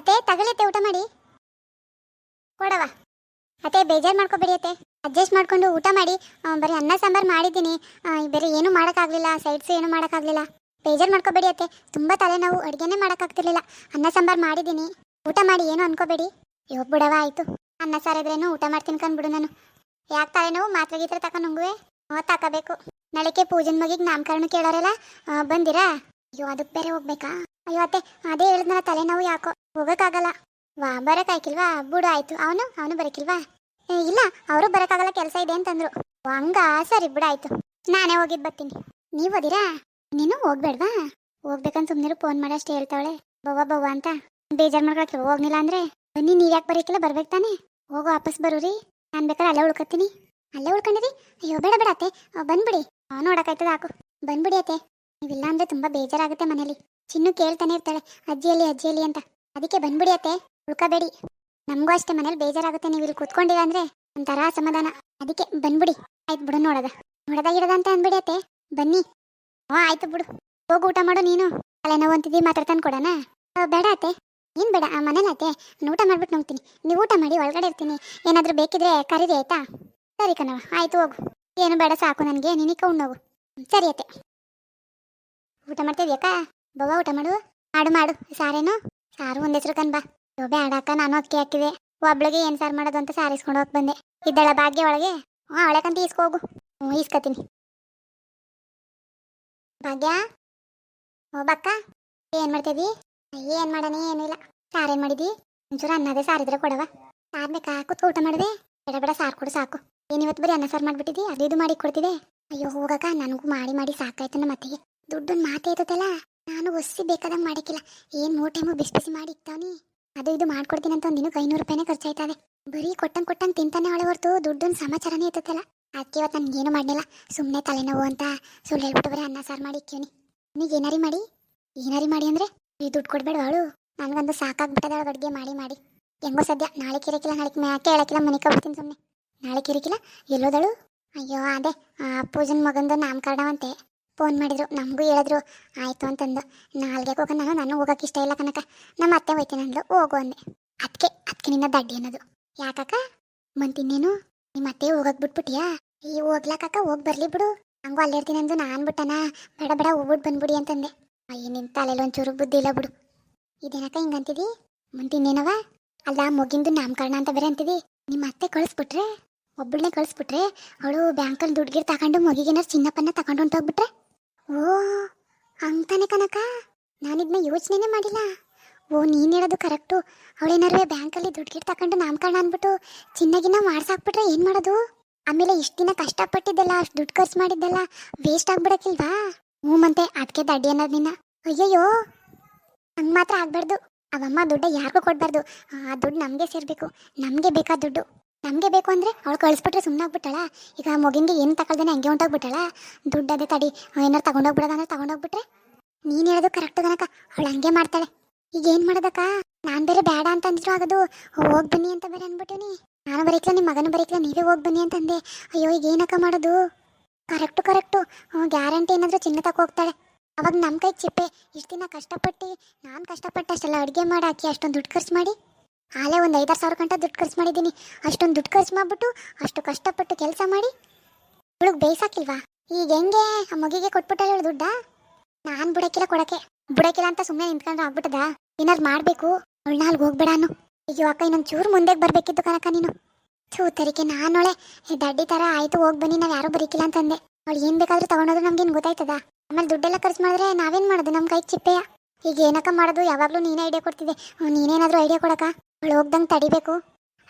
ಅತ್ತೆ ತಗೊಳತ್ತೆ ಊಟ ಮಾಡಿ. ಕೊಡವ ಅತ್ತೆ, ಬೇಜಾರು ಮಾಡ್ಕೊಬೇಡಿ ಅತ್ತೆ. ಅಡ್ಜಸ್ಟ್ ಮಾಡ್ಕೊಂಡು ಊಟ ಮಾಡಿ. ಬರೀ ಅನ್ನ ಸಾಂಬಾರು ಮಾಡಿದ್ದೀನಿ. ಬರೀ ಏನೂ ಮಾಡೋಕ್ಕಾಗಲಿಲ್ಲ ಸೈಡ್ಸ್ ಏನೂ ಮಾಡೋಕ್ಕಾಗಲಿಲ್ಲ. ಬೇಜಾರು ಮಾಡ್ಕೋಬೇಡಿ ಅತ್ತೆ. ತುಂಬ ತಲೆನೋವು, ಅಡುಗೆನೇ ಮಾಡೋಕ್ಕಾಗ್ತಿರ್ಲಿಲ್ಲ. ಅನ್ನ ಸಾಂಬಾರು ಮಾಡಿದ್ದೀನಿ. ಊಟ ಮಾಡಿ, ಏನು ಅನ್ಕೋಬೇಡಿ. ಅಯ್ಯೋ ಬಿಡವ ಆಯಿತು. ಅನ್ನ ಸಾರಿದ್ರೇನು ಊಟ ಮಾಡ್ತೀನಿ ಕಂದ್ಬಿಡು ನಾನು. ಯಾಕೆ ತಲೆನೋವು? ಮಾತ್ರೆ ಗೀತ್ರೆ ತಕ ನುಂಗುವೆ? ಹ್ಞೂ ತಗೋಬೇಕು ನಾಳೆಗೆ ಪೂಜನ್ ಮಗಿಗೆ ನಾಮಕರಣ ಕೇಳೋರಲ್ಲ? ಬಂದಿರಾ? ಅಯ್ಯೋ, ಅದಕ್ಕೆ ಬೇರೆ ಹೋಗ್ಬೇಕಾ? ಅಯ್ಯೋ ಅತ್ತೆ ಅದೇ ಹೇಳಿದ್ನಲ್ಲ ತಲೆನೋವು ಯಾಕೋ. ಹೋಗೋಕ್ಕಾಗಲ್ಲ. ವಾ ಬರೋಕ್ಕಾಯ್ಕಿಲ್ವಾ? ಬಿಡು ಆಯ್ತು. ಅವನು? ಅವನು ಬರೋಕ್ಕಿಲ್ವಾ? ಇಲ್ಲ ಅವರು ಬರೋಕ್ಕಾಗಲ್ಲ ಕೆಲಸ ಇದೆ ಅಂತಂದ್ರು. ಹಂಗ ಸರಿ ಬಿಡು ಆಯ್ತು. ನಾನೇ ಹೋಗಿದ್ ಬರ್ತೀನಿ. ನೀವು ಓದಿರಾ ನೀನು ಹೋಗ್ಬೇಡ್ವಾ? ಹೋಗ್ಬೇಕಂತ ಸುಮ್ಮನೆ ಫೋನ್ ಮಾಡಿ ಅಷ್ಟೇ ಹೇಳ್ತಾವಳೆ. ಬವ್ವ ಬವ್ವ ಅಂತ. ಬೇಜಾರು ಮಾಡ್ಕೊಳಕ್ಕೆ ಹೋಗ್ಲಿಲ್ಲ ಅಂದ್ರೆ? ಬನ್ನಿ ನೀವ್ ಯಾಕೆ ಬರೀಕಿಲ್ಲ ಬರ್ಬೇಕು ತಾನೇ? ಹೋಗೋ ವಾಪಸ್ ಬರೋರಿ ನಾನು ಬೇಕಾದ್ರೆ ಅಲ್ಲೇ ಉಳ್ಕೊತೀನಿ. ಅಲ್ಲೇ ಉಳ್ಕೊಂಡಿರಿ ಅಯ್ಯೋ ಬೇಡ ಬೇಡ ಅತ್ತೆ. ಬಂದ್ಬಿಡಿ ಆ, ನೋಡಕ್ಕಾಯ್ತದ ಹಾಕು. ಬಂದ್ಬಿಡಿ ಅತ್ತೆ. ನೀವಿಲ್ಲ ಅಂದ್ರೆ ತುಂಬಾ ಬೇಜಾರಾಗುತ್ತೆ ಮನೇಲಿ ಚಿನ್ನು ಕೇಳ್ತಾನೆ ಇರ್ತಾಳೆ ಅಜ್ಜಿಯಲ್ಲಿ ಅಜ್ಜಿಯಲ್ಲಿ ಅಂತ? ಅದಕ್ಕೆ ಬಂದ್ಬಿಡಿ ಅತ್ತೆ ಉಳ್ಕೋಬೇಡಿ ನಮಗೂ ಅಷ್ಟೇ ಮನೇಲಿ ಬೇಜಾರಾಗುತ್ತೆ, ನೀವು ಇಲ್ಲಿ ಕೂತ್ಕೊಂಡಿಲ್ಲ ಅಂದ್ರೆ ಒಂಥರ ಸಮಾಧಾನ. ಅದಕ್ಕೆ ಬಂದ್ಬಿಡಿ. ಆಯ್ತು ಬಿಡು ನೋಡದ. ನೋಡದ ಗಿಡದ ಅಂತ ಅಂದ್ಬಿಡಿ ಅತ್ತೆ. ಬನ್ನಿ. ಹಾ ಆಯ್ತು ಬಿಡು. ಹೋಗು ಊಟ ಮಾಡು ನೀನು. ತಲೆನೋವು ಅಂತಿದ್ದಿ, ಮಾತಾಡ್ತಾನೆ ಕೊಡೋಣ. ಬೇಡ ಅತ್ತೆ. ಏನು ಬೇಡ, ಆ ಮನೇಲಿ ಅತ್ತೆ. ನಾನು ಊಟ ಮಾಡ್ಬಿಟ್ಟು ನೋಡ್ತೀನಿ ನೀವು ಊಟ ಮಾಡಿ, ಒಳಗಡೆ ಇರ್ತೀನಿ. ಏನಾದರೂ ಬೇಕಿದ್ರೆ ಕರೀರಿ, ಆಯ್ತಾ? ಸರಿ ಕಣವ ಆಯ್ತು ಹೋಗು. ಏನು ಬೇಡ, ಸಾಕು ನನಗೆ. ನಿನಕ್ಕೆ ಉಣ್ಣೋಗು ಸರಿ ಅತ್ತೆ. ಊಟ ಮಾಡ್ತಿದ್ಯಾಕ ಬವ್ವ ಊಟ ಮಾಡು? ಮಾಡು ಮಾಡು. ಸಾರೇನು? ಸಾರು ಒಂದ್ ಹೆಸರು ಕನ್ಬಾ ಬಾ. ಆಡಾಕ ನಾನು ಅಕ್ಕಿ ಹಾಕಿದೆ. ಒಬ್ಳಿಗೆ ಏನ್ ಸಾರು ಮಾಡೋದು ಅಂತ ಸಾರಿಸ್ಕೊಂಡು ಹೋಗಿ ಬಂದೆ. ಇದ್ದಾಳ ಭಾಗ್ಯ ಒಳಗೆ? ಹ್ಞೂ ಅವಳಕಂತ ಈಸ್ಕೋಗು ಹ್ಞೂ ಈಸ್ಕತೀನಿ ಭಾಗ್ಯ? ಓ, ಬಕ್ಕ, ಏನ್ ಮಾಡ್ತಿದಿ ಏನ್ ಇಲ್ಲ. ಏನಿಲ್ಲ ಏನ್ ಮಾಡಿದಿ? ಒಂಚೂರು ಅನ್ನದೇ ಸಾರಿದ್ರೆ ಕೊಡವ ಸಾರ್ ಬೇಕಾ? ಕೂತ್ ಊಟ ಮಾಡಿದೆ? ಬೇಡ ಬೇಡ, ಸಾರ್ ಕೊಡು, ಸಾಕು. ಏನ್ ಇವತ್ತು ಬರೀ ಅನ್ನ ಸಾರ್ ಮಾಡ್ಬಿಟ್ಟಿದಿ? ಅದು ಇದು ಮಾಡಿ ಕೊಡ್ತಿದೆ. ಅಯ್ಯೋ, ಹೋಗಕ್ಕ, ನನಗೂ ಮಾಡಿ ಮಾಡಿ ಸಾಕಾಯ್ತು ನಮ್ಮ ಅತ್ತಿಗೆ. ದುಡ್ಡನ್ ಮಾತೇ ಇರ್ತೈತಲ್ಲ. ನಾನು ಒಸಿ ಬೇಕಾದಂಗೆ ಮಾಡಿಕ್ಕಿಲ್ಲ. ಏನ್ ಮೂರ್ ಟೈಮು ಬಿಸಿ ಬಿಸಿ ಮಾಡಿ ಇಕ್ತಾವನಿ? ಅದು ಇದು ಮಾಡ್ಕೊಡ್ತೀನಿ ಅಂತ ಒಂದಿನಕ್ಕೆ ಐನೂರು ರೂಪಾಯಿನೇ ಖರ್ಚಾಯ್ತದೆ. ಬರೀ ಕೊಟ್ಟಂಗ್ ಕೊಟ್ಟಂಗ್ ತಿಂತಾನೆ ಅವಳೆ ಹೊರತು, ದುಡ್ಡೊಂದು ಸಮಾಚಾರನೇ ಇರ್ತೈತಲ್ಲ? ಅದಕ್ಕೆ ಇವತ್ತು ನನಗೆ ಏನು ಮಾಡಲಿಲ್ಲ. ಸುಮ್ಮನೆ ತಲೆನೋವು ಅಂತ ಸುಳ್ಳು ಹೇಳ್ಬಿಟ್ಟು ಬರೀ ಅನ್ನ ಸಾರು ಮಾಡಿ ಇಕ್ಕೀನಿ ಏನಾರಿ ಮಾಡಿ? ಏನಾರಿ ಮಾಡಿ ಅಂದರೆ? ಈ ದುಡ್ಡು ಕೊಡ್ಬೇಡ ಅವಳು? ನನಗಂದು ಸಾಕಾಗ್ಬಿಟ್ಟದ ಅಡುಗೆ ಮಾಡಿ ಮಾಡಿ. ಹೆಂಗೋ ಸದ್ಯ ನಾಳೆ ಕಿರಿಕಿಲ್ಲ ನಾಳೆ ಮ್ಯಾಕೆ ಹೇಳಕ್ಕಿಲ್ಲ ಮನೆ ಕಬ್ಬಿಡ್ತೀನಿ ಸುಮ್ಮನೆ ನಾಳೆ ಕಿರಿಕಿಲ್ಲ ಎಲ್ಲೋದಳು? ಅಯ್ಯೋ, ಅದೇ ಪೂಜನ್ ಮಗಂದು ನಾಮಕರಣವಂತೆ. ಫೋನ್ ಮಾಡಿದ್ರು ನಮಗೂ ಹೇಳಿದ್ರು, ಆಯಿತು ಅಂತಂದು. ನಾಲ್ಗೆ ಹೋಗ ನಾನು ನಾನು ಹೋಗಕ್ಕೆ ಇಷ್ಟ ಇಲ್ಲ ಕನಕ ನಮ್ಮ ಅತ್ತೆ ಹೋಯ್ತೀನಿ ಅಂದ್ಲು, ಹೋಗು ಅಂದೆ. ಅದಕ್ಕೆ ಅದಕ್ಕೆ ನಿನ್ನ ದಡ್ಡಿ ಅನ್ನೋದು. ಯಾಕಕ್ಕ? ಮಂತಿನ್ನೇನು ನಿಮ್ಮ ಅತ್ತೆ ಹೋಗಕ್ಕೆ ಬಿಟ್ಬಿಟ್ಟಿಯಾ ಈ ಹೋಗ್ಲಾಕಕ್ಕ ಹೋಗಿ ಬರಲಿ ಬಿಡು. ಹಂಗೂ ಅಲ್ಲೇ ಇರ್ತೀನಿ ಅಂದು ನಾನು ಬಿಟ್ಟನ? ಬೇಡ ಬೇಡ ಹೋಗ್ಬಿಟ್ಟು ಬಂದ್ಬಿಡಿ ಅಂತಂದೆ. ಅಯ್ಯ ನಿನ್ನ ತಲೆಯಲ್ಲಿ ಒಂಚೂರು ಬುದ್ಧಿ ಇಲ್ಲ ಬಿಡು. ಇದೇನಕ್ಕ ಹಿಂಗಂತಿದಿ? ಮುಂತಿನ್ನೇನವ ಅಲ್ಲ, ಮೊಗಿಂದು ನಾಮಕರಣ ಅಂತ ಬೇರೆ ಅಂತಿದಿ. ನಿಮ್ಮ ಅತ್ತೆ ಕಳಿಸ್ಬಿಟ್ರೆ? ಒಬ್ಬಳನ್ನೇ ಕಳಿಸ್ಬಿಟ್ರೆ? ಅವಳು ಬ್ಯಾಂಕಲ್ಲಿ ದುಡ್ಗಿರ್ ತಗೊಂಡು ಮಗಿಗೇನಾರು ಚಿನ್ನಪ್ಪನ್ನ ತಗೊಂಡು ಹೊಂಟೋಗ್ಬಿಟ್ರೆ ಓ ಅಂತಾನೆ ಕನಕ. ನಾನಿದ್ನ ಯೋಚನೆನೇ ಮಾಡಿಲ್ಲ. ಓ, ನೀನು ಹೇಳೋದು ಕರೆಕ್ಟು. ಅವಳೇನಾರೇ ಬ್ಯಾಂಕಲ್ಲಿ ದುಡ್ಡು ತಗೊಂಡು ನಾಮಕರಣ ಅಂದ್ಬಿಟ್ಟು ಚಿನ್ನಗಿನ್ನ ಮಾಡ್ಸಾಕ್ಬಿಟ್ರೆ ಏನು ಮಾಡೋದು? ಆಮೇಲೆ ಇಷ್ಟು ದಿನ ಕಷ್ಟಪಟ್ಟಿದ್ದೆಲ್ಲ, ಅಷ್ಟು ದುಡ್ಡು ಖರ್ಚು ಮಾಡಿದ್ದೆಲ್ಲ ವೇಸ್ಟ್ ಆಗ್ಬಿಡಕ್ಕಿಲ್ವಾ? ಹ್ಞೂ ಮತ್ತೆ ಅದಕ್ಕೆ ದಡ್ಡಿ ಅನ್ನೋದು ನಿನ್ನ. ಅಯ್ಯಯ್ಯೋ! ಹಂಗೆ ಮಾತ್ರ ಆಗಬಾರ್ದು. ಅವಮ್ಮ ದುಡ್ಡ ಯಾರಿಗೂ ಕೊಡಬಾರ್ದು. ಆ ದುಡ್ಡು ನಮಗೆ ಸೇರಬೇಕು. ನಮಗೆ ಬೇಕಾದ ದುಡ್ಡು. ನಮಗೆ ಬೇಕು ಅಂದರೆ ಅವಳು ಕಳಿಸ್ಬಿಟ್ರೆ ಸುಮ್ಮನೆ ಆಗ್ಬಿಟ್ಟಾಳ ಈಗ ಮಗಿಂಗೆ ಏನು ತಗೊಳ್ದೇನೆ ಹಂಗೆ ಹೊಂಟೋಗ್ಬಿಟ್ಟಾಳ ದುಡ್ಡು ಅದೇ ತಡಿ ಏನಾರು ತಗೊಂಡೋಗ್ಬಿಡೋದಂದ್ರೆ ತಗೊಂಡೋಗ್ಬಿಟ್ರೆ? ನೀನು ಹೇಳೋದು ಕರೆಕ್ಟ್ ಗನಕ ಅವಳು ಹಂಗೆ ಮಾಡ್ತಾಳೆ. ಈಗ ಏನು ಮಾಡೋದಕ್ಕ? ನಾನು ಬೇರೆ ಬೇಡ ಅಂತ ಅಂದಿದ್ರು ಆಗೋದು. ಹೋಗಿ ಬನ್ನಿ ಅಂತ ಬೇರೆ ಅಂದ್ಬಿಟ್ಟಿನಿ. ನಾನು ಬರೀಕ್ಲ ನಿಮ್ಮ ಮಗನ ಬರೀಕ್ಲ, ನೀವೇ ಹೋಗಿ ಬನ್ನಿ ಅಂತಂದೆ ಅಯ್ಯೋ, ಈಗ ಏನಕ್ಕ ಮಾಡೋದು? ಕರೆಕ್ಟು ಕರೆಕ್ಟು ಗ್ಯಾರಂಟಿ ಏನಾದರೂ ಚಿನ್ನ ತಕ ಹೋಗ್ತಾಳೆ. ಅವಾಗ ನಮ್ಮ ಕೈ ಚಿಪ್ಪೆ. ಇಷ್ಟು ದಿನ ಕಷ್ಟಪಟ್ಟು, ನಾನು ಕಷ್ಟಪಟ್ಟು ಅಷ್ಟೆಲ್ಲ ಅಡುಗೆ ಮಾಡಿ ಅಷ್ಟೊಂದು ದುಡ್ಡು ಖರ್ಚು ಮಾಡಿ ಆಲೇ ಒಂದು ಐದಾರು ಸಾವಿರ ಗಂಟೆ ದುಡ್ಡು ಖರ್ಚು ಮಾಡಿದ್ದೀನಿ. ಅಷ್ಟೊಂದು ದುಡ್ಡು ಖರ್ಚು ಮಾಡಿಬಿಟ್ಟು ಅಷ್ಟು ಕಷ್ಟಪಟ್ಟು ಕೆಲಸ ಮಾಡಿ ಇವಳಿಗೆ ಬೇಯಿಸಾಕಿಲ್ವಾ? ಈಗ ಹೆಂಗೆ? ಆ ಮಗಿಗೆ ಕೊಟ್ಬಿಟ್ಟಲ್ಲ ಇವಳು ದುಡ್ಡಾ? ನಾನು ಬಿಡಕ್ಕಿಲ್ಲ ಕೊಡಕ್ಕೆ. ಬಿಡಕ್ಕಿಲ್ಲ ಅಂತ ಸುಮ್ಮನೆ ನಿಂತ್ಕೊಂಡ್ರೆ ಆಗ್ಬಿಟ್ಟದ? ಏನಾದ್ರು ಮಾಡಬೇಕು? ಅವಳನ್ನ ನಾಲ್ಗೆ ಹೋಗ್ಬೇಡ ಅನ್ನು. ಅಯ್ಯೋ ಅಕ್ಕ, ಇನ್ನೊಂದು ಚೂರು ಮುಂದೆ ಬರಬೇಕಿತ್ತು ಕನಕ ನೀನು. ಚೂತರಿಕೆ ನಾನೊಳೆ. ಈ ದಡ್ಡಿ ಥರ ಆಯಿತು, ಹೋಗಿ ಬನ್ನಿ, ನಾವು ಯಾರೂ ಬರೀಕಿಲ್ಲ ಅಂತಂದೆ. ಅವಳು ಏನು ಬೇಕಾದರೂ ತಗೊಳೋದು ನಮ್ಗೇನು ಗೊತ್ತಾಯ್ತದ? ಆಮೇಲೆ ದುಡ್ಡೆಲ್ಲ ಖರ್ಚು ಮಾಡಿದ್ರೆ ನಾವೇನು ಮಾಡೋದು? ನಮ್ಮ ಕೈ ಚಿಪ್ಪೆಯ? ಈಗ ಏನಕ್ಕ ಮಾಡೋದು? ಯಾವಾಗಲೂ ನೀನೇ ಐಡಿಯಾ ಕೊಡ್ತಿದ್ದೆ. ನೀನೇನಾದರೂ ಐಡಿಯಾ ಕೊಡಕ್ಕ? ಅವಳು ಹೋಗ್ದಂಗೆ ತಡಿಬೇಕು.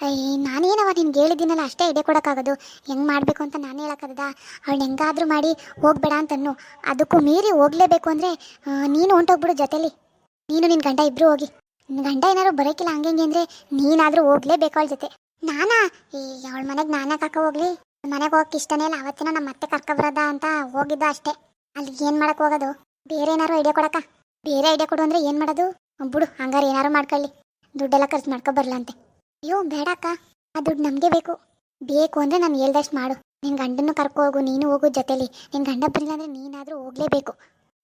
ಅಯ್ಯ ನಾನೇನವ ನಿನ್ಗೆ ಹೇಳಿದ್ದೀನಲ್ಲ, ಅಷ್ಟೇ ಐಡಿಯಾ ಕೊಡೋಕ್ಕಾಗೋದು. ಹೆಂಗೆ ಮಾಡಬೇಕು ಅಂತ ನಾನು ಹೇಳೋಕ್ಕಾಗದ? ಅವಳು ಹೆಂಗಾದರೂ ಮಾಡಿ ಹೋಗ್ಬೇಡ ಅಂತನ್ನು. ಅದಕ್ಕೂ ಮೀರಿ ಹೋಗ್ಲೇಬೇಕು ಅಂದರೆ ನೀನು ಹೊಂಟೋಗ್ಬಿಡು ಜೊತೆಲಿ. ನೀನು ನಿನ್ನ ಗಂಡ ಇಬ್ಬರು ಹೋಗಿ. ನಿನ್ನ ಗಂಡ ಏನಾದ್ರು ಬರೋಕ್ಕಿಲ್ಲ ಹಂಗೆ ಹಿಂಗೆ ಅಂದರೆ ನೀನಾದರೂ ಹೋಗಲೇಬೇಕು ಅವಳ ಜೊತೆ. ನಾನಾ? ಈ ಅವಳ ಮನೆಗೆ ನಾನೇ ಕರ್ಕ ಹೋಗ್ಲಿ. ಮನೆಗೆ ಹೋಗಕ್ಕೆ ಇಷ್ಟನೇ ಇಲ್ಲ. ಅವತ್ತಿನ ನಮ್ಮ ಮತ್ತೆ ಕರ್ಕ ಬರೋದ ಅಂತ ಹೋಗಿದ್ದ ಅಷ್ಟೇ. ಅಲ್ಲಿ ಏನು ಮಾಡೋಕ್ಕೆ ಹೋಗೋದು? ಬೇರೆ ಏನಾದ್ರು ಐಡಿಯಾ ಕೊಡಕ್ಕ? ಬೇರೆ ಐಡಿಯಾ ಕೊಡು ಅಂದ್ರೆ ಏನು ಮಾಡೋದು? ಬಿಡು, ಹಂಗಾರೆ ಏನಾರು ಮಾಡ್ಕೊಳ್ಳಿ. ದುಡ್ಡೆಲ್ಲ ಖರ್ಚು ಮಾಡ್ಕೊ ಬರ್ಲಂತೆ. ಅಯ್ಯೋ, ಬೇಡಕ್ಕ. ಆ ದುಡ್ಡು ನಮಗೆ ಬೇಕು. ಬೇಕು ಅಂದರೆ ನಾನು ಹೇಳ್ದಷ್ಟು ಮಾಡು. ನಿನ್ನ ಗಂಡನ್ನು ಕರ್ಕೊ ಹೋಗು, ನೀನು ಹೋಗು ಜೊತೆಲಿ. ನಿನ್ನ ಗಂಡ ಬರಲಿಲ್ಲ ಅಂದರೆ ನೀನಾದರೂ ಹೋಗಲೇಬೇಕು.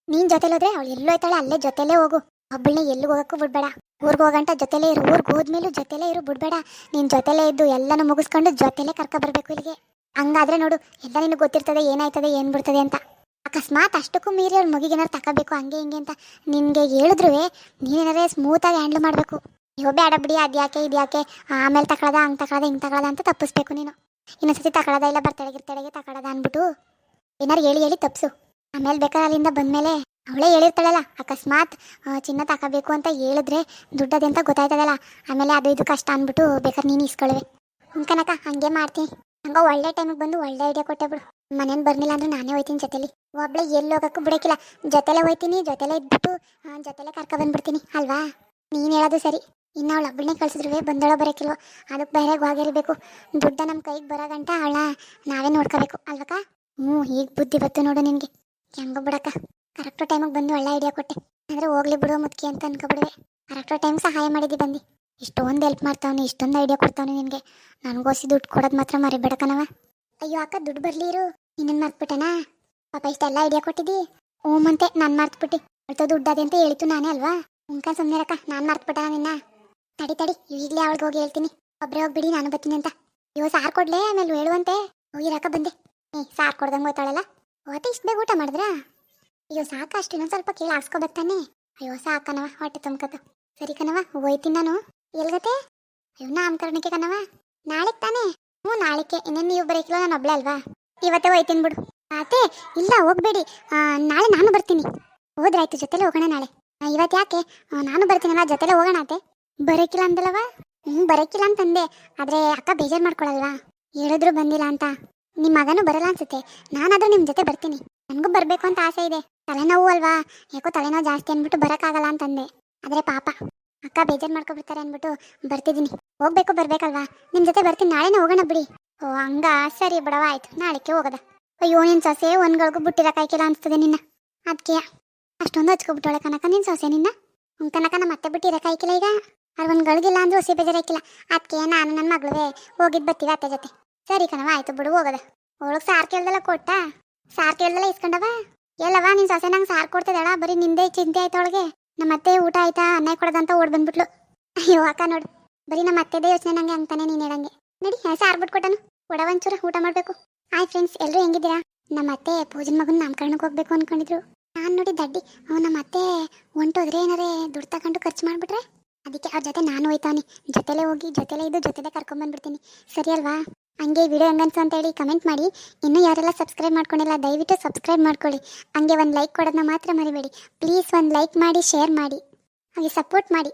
ನೀನು ಜೊತೆಲಿ ಹೋದ್ರೆ ಅವಳು ಎಲ್ಲೋ ಹೋಯ್ತಾಳೆ, ಅಲ್ಲೇ ಜೊತೆಲೇ ಹೋಗು. ಒಬ್ಬಳನ್ನ ಎಲ್ಲಿಗೆ ಹೋಗೋಕ್ಕೂ ಬಿಡಬೇಡ. ಊರಿಗೆ ಹೋಗಂಟ ಜೊತೆಲೇ ಇರು. ಊರಿಗೆ ಹೋದ್ಮೇಲೂ ಜೊತೆಲೇ ಇರು, ಬಿಡ್ಬೇಡ. ನಿನ್ನ ಜೊತೆಲೇ ಇದ್ದು ಎಲ್ಲನೂ ಮುಗಿಸ್ಕೊಂಡು ಜೊತೆಲೇ ಕರ್ಕೊ ಬರಬೇಕು ಇಲ್ಲಿಗೆ. ಹಂಗಾದ್ರೆ ನೋಡು, ಎಲ್ಲ ನಿನಗೆ ಗೊತ್ತಿರ್ತದೆ, ಏನಾಯ್ತದೆ, ಏನು ಬಿಡ್ತದೆ ಅಂತ. ಅಕಸ್ಮಾತ್ ಅಷ್ಟಕ್ಕೂ ಮೀರಿ ಅವ್ರ ಮಗಿಗೇನಾರು ತಗೋಬೇಕು ಹಂಗೆ ಹಿಂಗೆ ಅಂತ ನಿನಗೆ ಹೇಳಿದ್ರು ನೀನೇನಾರೇ ಸ್ಮೂತಾಗಿ ಹ್ಯಾಂಡ್ಲ್ ಮಾಡಬೇಕು. ಅಯ್ಯೋ ಬೇಡ ಬಿಡಿ ಅದ್ಯಾಕೆ ಇದ್ಯಾಕೆ ಆಮೇಲೆ ತಗೊಳದ ಹಂಗೆ ತಗೊಳದ ಹಿಂಗೆ ತಗೊಳದ ಅಂತ ತಪ್ಪಿಸ್ಬೇಕು ನೀನು. ಇನ್ನೊಂದ್ಸತಿ ತಗೊಳದ ಇಲ್ಲ ಬರ್ತಡೆ ಗಿರ್ತಡೆಗೆ ತಗೊಳದ ಅಂದ್ಬಿಟ್ಟು ಏನಾರು ಹೇಳಿ ಹೇಳಿ ತಪ್ಸು. ಆಮೇಲೆ ಬೇಕಾದ್ರೆ ಅಲ್ಲಿಂದ ಬಂದಮೇಲೆ ಅವಳೇ ಹೇಳಿರ್ತಾಳಲ್ಲ, ಅಕಸ್ಮಾತ್ ಚಿನ್ನ ತಗೋಬೇಕು ಅಂತ ಹೇಳಿದ್ರೆ ದುಡ್ಡದೆ ಅಂತ ಗೊತ್ತಾಯ್ತದಲ್ಲ, ಆಮೇಲೆ ಅದು ಇದು ಕಷ್ಟ ಅಂದ್ಬಿಟ್ಟು ಬೇಕಾದ್ರೆ ನೀನು ಇಸ್ಕೊಳ್ವೆ ಕನಕ, ಹಂಗೆ ಮಾಡ್ತೀನಿ ಹಂಗೆ ಒಳ್ಳೆ ಟೈಮಿಗೆ ಬಂದು ಒಳ್ಳೆ ಐಡಿಯಾ ಕೊಟ್ಟೆ ಬಿಡು. ಮನೇನ್ ಬರ್ಲಿಲ್ಲ ಅಂದ್ರೆ ನಾನೇ ಹೋಯ್ತೀನಿ ಜೊತೆಲಿ. ಒಬ್ಳೆ ಎಲ್ಲಿ ಹೋಗಕ್ಕೂ ಬಿಡಕ್ಕಿಲ್ಲ. ಜೊತೆಲೆ ಹೋಯ್ತೀನಿ, ಜೊತೆಲೆ ಇದ್ಬಿಟ್ಟು ಜೊತೆಲೆ ಕರ್ಕ ಬಂದ್ಬಿಡ್ತೀನಿ, ಅಲ್ವಾ? ನೀನು ಹೇಳೋದು ಸರಿ. ಇನ್ನು ಅವಳು ಒಬ್ಬಳನ್ನೇ ಕಳ್ಸಿದ್ರು ಬಂದಳ ಬರೋಕಿಲ್ವ ಅದಕ್ಕೆ ಬೇರೆ ಹೋಗಿರಬೇಕು. ದುಡ್ಡ ನಮ್ಮ ಕೈಗೆ ಬರೋ ಗಂಟ ಅವಳ ನಾವೇ ನೋಡ್ಕೋಬೇಕು, ಅಲ್ವಕ್ಕ? ಹ್ಞೂ ಈಗ ಬುದ್ಧಿ ಬತ್ತು ನೋಡು ನಿನಗೆ. ಹೆಂಗೋ ಬಿಡಕ್ಕ. ಕರೆಕ್ಟ್ ಟೈಮಿಗೆ ಬಂದು ಒಳ್ಳೆ ಐಡಿಯಾ ಕೊಟ್ಟೆ. ಅಂದರೆ ಹೋಗ್ಲಿ ಬಿಡು ಮುದ್ಕಿ ಅಂತ ಅನ್ಕೊಬಿಡುವೆ. ಕರೆಕ್ಟ್ ಟೈಮ್ ಸಹಾಯ ಮಾಡಿದ್ದಿ ಬಂದು. ಇಷ್ಟೊಂದು ಹೆಲ್ಪ್ ಮಾಡ್ತಾವನು, ಇಷ್ಟೊಂದು ಐಡಿಯಾ ಕೊಡ್ತಾವನು ನಿನಗೆ. ನನಗೋಸಿ ದುಡ್ಡು ಕೊಡೋದು ಮಾತ್ರ ಮರಿಬೇಡಕನವ ಅಯ್ಯೋ ಅಕ್ಕ, ದುಡ್ಡು ಬರ್ಲಿರು ಇರು. ಇನ್ನೇನು ಮರ್ತ್ಬಿಟ್ಟನಾ? ಪಾಪ ಇಷ್ಟೆಲ್ಲ ಐಡಿಯಾ ಕೊಟ್ಟಿದ್ದಿ. ಓಮಂತೆ ನಾನು ಮರ್ತ್ಬಿಟ್ಟು. ಅಳ್ತೋ ದುಡ್ಡು ಅದೇ ಅಂತ ಹೇಳಿತು ನಾನೇ ಅಲ್ವಾ? ಉಂಕ ಸುಮ್ಮನೆ ಅಕ್ಕ ನಾನು ಮರ್ತ್ಬಿಟ್ಟ ನಿನ್ನ? ತಡಿ ತಡಿ, ಈಗಲೇ ಅವಳಿಗೆ ಹೋಗಿ ಹೇಳ್ತೀನಿ. ಒಬ್ಬರೇ ಹೋಗ್ಬಿಡಿ, ನಾನು ಬರ್ತೀನಿ ಅಂತ. ಇವ ಸಾರು ಕೊಡ್ಲೇ? ಆಮೇಲೆ ಹೇಳುವಂತೆ. ಹೋಗಿರಕ್ಕ, ಬಂದೆ. ಏ, ಸಾರು ಕೊಡ್ದಂಗೆ ಹೋಗ್ತಾಳಲ್ಲ ಓತೆ ಇಷ್ಟು ಬೇಗ ಊಟ ಮಾಡಿದ್ರಾ? ಅಯ್ಯೋ ಸಾಕಷ್ಟು ಇನ್ನೊಂದು ಸ್ವಲ್ಪ ಕೇಳಿ ಹಾಸ್ಕೋಬೇಕು ತಾನೆ ಅಯ್ಯೋ ಸಾಕನವ ಹೊಟ್ಟೆ ತುಂಬ್ಕತ ಸರಿ ಕಣವ ಹೋಯ್ತೀನಿ ನಾನು. ಎಲ್ಗತೆ? ಅಯ್ಯೋ, ನಾಮಕರಣಕ್ಕೆ ಕಣವ ನಾಳೆಗೆ ತಾನೇ? ಹ್ಞೂ ನಾಳೆಗೆ ಇನ್ನೇನು ನೀವು ಬರೀಕಿಲ್ಲ, ನಾನು ಒಬ್ಳೆ ಅಲ್ವಾ? ಇವತ್ತೇ ಹೋಯ್ತೀನಿ ಬಿಡು. ಅದೇ ಇಲ್ಲ, ಹೋಗ್ಬೇಡಿ. ನಾಳೆ ನಾನು ಬರ್ತೀನಿ. ಹೋದ್ರಾಯ್ತು ಜೊತೆಲೆ ಹೋಗೋಣ ನಾಳೆ. ಇವತ್ತು ಯಾಕೆ? ನಾನು ಬರ್ತೀನಲ್ಲ, ಜೊತೆಲೆ ಹೋಗೋಣ ಅತ್ತೆ ಬರೋಕಿಲ್ಲ ಅಂದಲ್ಲವ? ಹ್ಞೂ ಬರೋಕಿಲ್ಲ ಅಂತಂದೆ. ಆದರೆ ಅಕ್ಕ ಬೇಜಾರು ಮಾಡ್ಕೊಳಲ್ವಾ? ಹೇಳಿದ್ರು ಬಂದಿಲ್ಲ ಅಂತ. ನಿಮ್ಮ ಮಗನೂ ಬರಲ್ಲ ಅನ್ಸುತ್ತೆ. ನಾನಾದ್ರೂ ನಿಮ್ಮ ಜೊತೆ ಬರ್ತೀನಿ. ನನಗೂ ಬರಬೇಕು ಅಂತ ಆಸೆ ಇದೆ. ತಲೆನೋವು ಅಲ್ವಾ? ಯಾಕೋ ತಲೆನೋವು ಜಾಸ್ತಿ ಅಂದ್ಬಿಟ್ಟು ಬರೋಕ್ಕಾಗಲ್ಲ ಅಂತಂದೆ. ಆದರೆ ಪಾಪ. ಅಕ್ಕ ಬೇಜಾರು ಮಾಡ್ಕೊಬಿಡ್ತಾರೆ ಅಂದ್ಬಿಟ್ಟು ಬರ್ತಿದ್ದೀನಿ. ಹೋಗ್ಬೇಕು, ಬರ್ಬೇಕಲ್ವಾ? ನಿಮ್ಮ ಜೊತೆ ಬರ್ತೀನಿ. ನಾಳೆನೇ ಹೋಗೋಣ ಬಿಡಿ. ಓ, ಹಂಗ? ಸರಿ ಬಿಡವ ಆಯ್ತು. ನಾಳೆಕ್ಕೆ ಹೋಗೋದ. ಅಯ್ಯೋ ನಿನ್ನ ಸೊಸೆ ಒಂದ್ಗಳಿಗೂ ಬಿಟ್ಟಿರಕ್ಕಾಯ್ಕಿಲ್ಲ ಅನ್ಸ್ತದೆ ನಿನ್ನ. ಅದಕ್ಕೆ ಅಷ್ಟೊಂದು ಹಚ್ಕೊಬಿಟ್ಟೋಳೆ ಕನಕ. ನಿನ್ನ ಸೊಸೆ ನಿನ್ನ? ಹ್ಞೂ ಕನಕ ನಮ್ಮ ಮತ್ತೆ ಬಿಟ್ಟಿರಕ್ಕಾಯ್ಕಿಲ್ಲ ಈಗ? ಅದು ಒಂದು ಗಳಿಗಿಲ್ಲ ಅಂದ್ರೆ ಹೊಸಿ ಬೇಜಾರಾಯ್ಕಿಲ್ಲ. ಅದಕ್ಕೆ ನಾನು ನನ್ನ ಮಗಳುವೆ ಹೋಗಿದ್ದು ಬರ್ತೀವಿ ಅತ್ತೆ ಜೊತೆ. ಸರಿ ಕಣವ ಆಯ್ತು ಬಿಡು, ಹೋಗದ. ಅವಳಗ್ ಸಾರ್ ಕೇಳ್ದಲ್ಲ ಕೊಟ್ಟ? ಸಾರ್ ಕೇಳ್ದಲ್ಲ ಇಸ್ಕೊಂಡವ ಎಲ್ಲವ ನಿನ್ನ ಸೊಸೆ ನಂಗೆ ಸಾರ್ ಕೊಡ್ತದಳ ಬರೀ ನಿಂದೇ ಚಿಂತೆ ಆಯ್ತು ಅವಳಿಗೆ. ನಮ್ಮ ಅತ್ತೆ ಊಟ ಆಯ್ತಾ, ಅನ್ನ ಕೊಡದಂತ ಓಡ್ ಬಂದ್ಬಿಟ್ಲು. ಅಯ್ಯೋ, ಅಕ್ಕ ನೋಡು. ಬರೀ ನಮ್ಮ ಅತ್ತೆದೇ ಯೋಚನೆ ನಂಗೆ ಅಂತಾನೆ ನೀನು ಹೇಳಂಗೆ. ನಡಿ ಸಾರು ಬಿಟ್ಕೊಟ್ಟನು ಕೊಡ ಒಂಚೂರ ಊಟ ಮಾಡಬೇಕು. ಹಾಯ್ ಫ್ರೆಂಡ್ಸ್ ಎಲ್ಲರೂ ಹೆಂಗಿದ್ದೀರಾ? ನಮ್ಮ ಅತ್ತೆ ಪೂಜನ್ ಮಗನ ನಾಮಕರಣಕ್ಕೆ ಹೋಗ್ಬೇಕು ಅನ್ಕೊಂಡಿದ್ರು. ನಾನು ನೋಡಿ ದಡ್ಡಿ, ಅವ್ನು ನಮ್ಮ ಅತ್ತೆ ಹೊಂಟೋದ್ರೆ ಏನಾರೇ ದುಡ್ಡು ತಗೊಂಡು ಖರ್ಚು ಮಾಡಿಬಿಟ್ರೆ? ಅದಕ್ಕೆ ಅವ್ರ ಜೊತೆ ನಾನು ಹೋಯ್ತಾನೆ ಜೊತೆಲೇ ಹೋಗಿ, ಜೊತೆಲೇ ಇದು ಜೊತೆಲೇ ಕರ್ಕೊಂಡ್ಬಂದ್ಬಿಡ್ತೀನಿ ಸರಿ ಅಲ್ವಾ? ಹಂಗೆ ವಿಡಿಯೋ ಹೆಂಗನ್ಸು ಅಂತ ಹೇಳಿ ಕಮೆಂಟ್ ಮಾಡಿ. ಇನ್ನೂ ಯಾರೆಲ್ಲ ಸಬ್ಸ್ಕ್ರೈಬ್ ಮಾಡ್ಕೊಂಡಿಲ್ಲ, ದಯವಿಟ್ಟು ಸಬ್ಸ್ಕ್ರೈಬ್ ಮಾಡ್ಕೊಳ್ಳಿ. ಹಂಗೆ ಒಂದು ಲೈಕ್ ಕೊಡೋದನ್ನ ಮಾತ್ರ ಮರಿಬೇಡಿ. ಪ್ಲೀಸ್ ಒಂದು ಲೈಕ್ ಮಾಡಿ ಶೇರ್ ಮಾಡಿ. ಹಾಗೆ ಸಪೋರ್ಟ್ ಮಾಡಿ.